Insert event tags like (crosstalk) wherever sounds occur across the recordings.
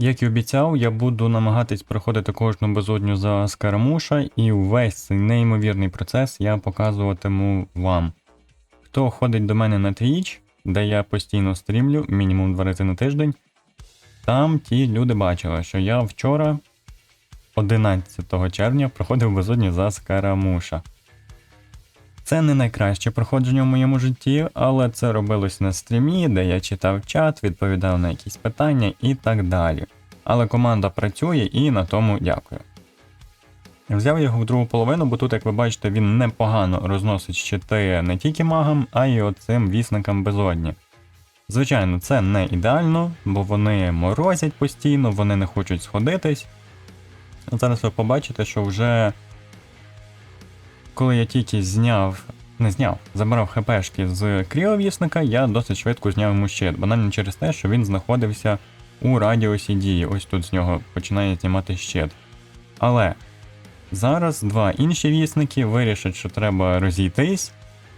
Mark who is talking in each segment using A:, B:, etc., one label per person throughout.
A: Як і обіцяв, я буду намагатись проходити кожну безодню за скарамуша, і увесь цей неймовірний процес я показуватиму вам. Хто ходить до мене на Twitch, де я постійно стрімлю, мінімум два рази на тиждень, там ті люди бачили, що я вчора, 11 червня, проходив безодню за скарамуша. Це не найкраще проходження в моєму житті, але це робилось на стрімі, де я читав чат, відповідав на якісь питання і так далі. Але команда працює і на тому дякую. Взяв його в другу половину, бо тут, як ви бачите, він непогано розносить щити не тільки магам, а й оцим вісникам безодні. Звичайно, це не ідеально, бо вони морозять постійно, вони не хочуть сходитись. Зараз ви побачите, що вже коли я тільки зняв, не зняв, забрав хпшки з кріовісника, я досить швидко зняв йому щит, банально через те, що він знаходився у радіусі дії. Ось тут з нього починає знімати щит. Але зараз два інші вісники вирішать, що треба розійтись,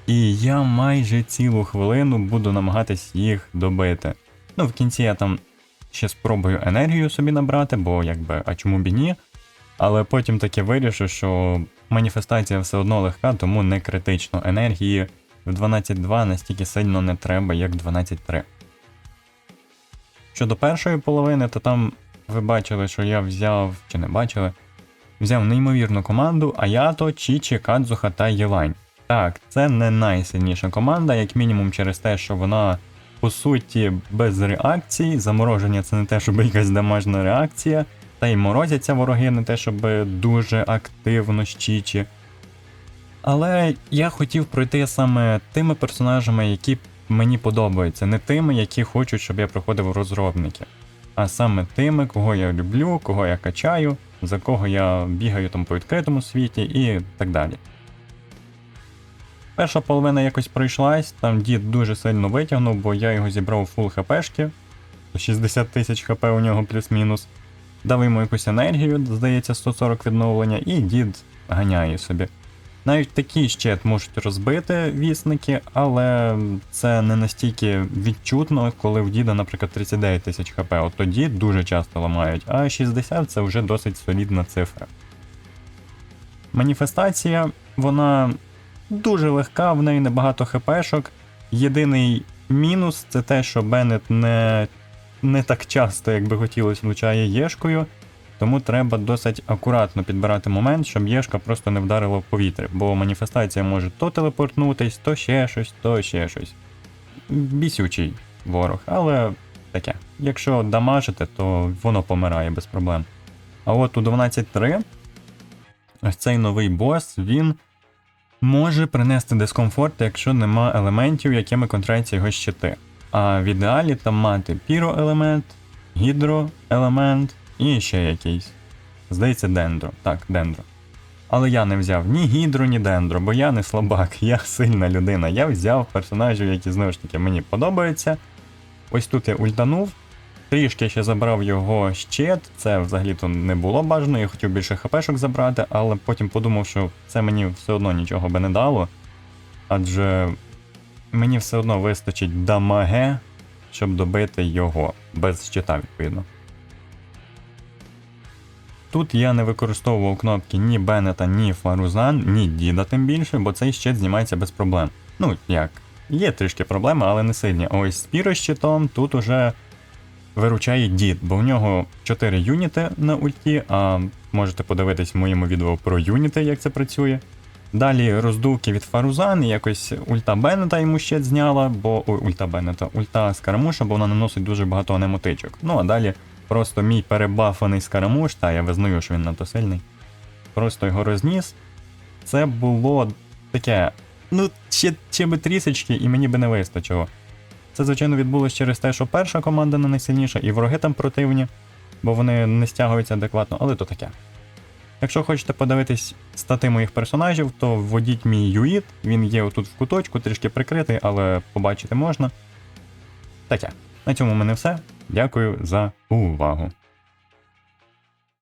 A: і я майже цілу хвилину буду намагатись їх добити. Ну, в кінці я там ще спробую енергію собі набрати, бо якби, а чому б і ні. Але потім таки вирішу, що маніфестація все одно легка, тому не критично. Енергії в 12.2 настільки сильно не треба, як 12.3. Щодо першої половини, то там ви бачили, що я взяв, чи не бачили, взяв неймовірну команду Аято, Чічі, Кадзуха та Єлань. Так, це не найсильніша команда, як мінімум через те, що вона по суті без реакцій. Замороження це не те, щоб (laughs) якась дамажна реакція. Та й морозяться вороги не те, щоб дуже активно з Чічі. Але я хотів пройти саме тими персонажами, які мені подобаються, не тими, які хочуть, щоб я проходив розробники, а саме тими, кого я люблю, кого я качаю, за кого я бігаю там по відкритому світі і так далі. Перша половина якось пройшлась, там дід дуже сильно витягнув, бо я його зібрав фул хпшки, 60 тисяч хп у нього плюс-мінус. Дав йому якусь енергію, здається, 140 відновлення, і дід ганяє собі. Навіть такі щит можуть розбити вісники, але це не настільки відчутно, коли в діда, наприклад, 39 тисяч хп. От тоді дуже часто ламають, а 60 це вже досить солідна цифра. Маніфестація, вона дуже легка, в неї небагато хпшок. Єдиний мінус це те, що Беннет не, не так часто, як би хотілося, влучає єшкою. Тому треба досить акуратно підбирати момент, щоб єшка просто не вдарила в повітря, бо маніфестація може то телепортнутись, то ще щось, то ще щось. Бісючий ворог, але таке. Якщо дамажите, то воно помирає без проблем. А от у 12.3 ось цей новий бос, він може принести дискомфорт, якщо нема елементів, якими контраються його щити. А в ідеалі там мати піро-елемент, гідро-елемент і ще якийсь. Здається, дендро. Так, дендро. Але я не взяв ні гідро, ні дендро, бо я не слабак, (laughs) я сильна людина. Я взяв персонажів, які знову ж таки мені подобаються. Ось тут я ультанув. Трішки ще забрав його щит, це взагалі-то не було бажано, я хотів більше хпшок забрати, але потім подумав, що це мені все одно нічого би не дало. Адже мені все одно вистачить дамаге, щоб добити його без щита, відповідно. Тут я не використовував кнопки ні Беннета, ні Фарузан, ні Діда тим більше, бо цей щит знімається без проблем. Ну, як, є трішки проблеми, але не сильні. Ось з пірощитом тут уже виручає дід, бо в нього 4 юніти на ульті, а можете подивитись в моєму відео про юніти, як це працює. Далі роздувки від Фарузан, якось ульта Беннета йому ще зняла, бо ой, ульта Беннета, ульта Скарамуша, бо вона наносить дуже багато немотичок. Ну а далі просто мій перебафаний Скарамуш, та я визнаю, що він надто сильний. Просто його розніс. Це було таке. Ну, ще, ще би трісочки, і мені би не вистачило. Це, звичайно, відбулося через те, що перша команда не найсильніша, і вороги там противні, бо вони не стягуються адекватно, але то таке. Якщо хочете подивитись стати моїх персонажів, то вводіть мій юїт, він є отут в куточку, трішки прикритий, але побачити можна. Таке. На цьому в мене все. Дякую за увагу.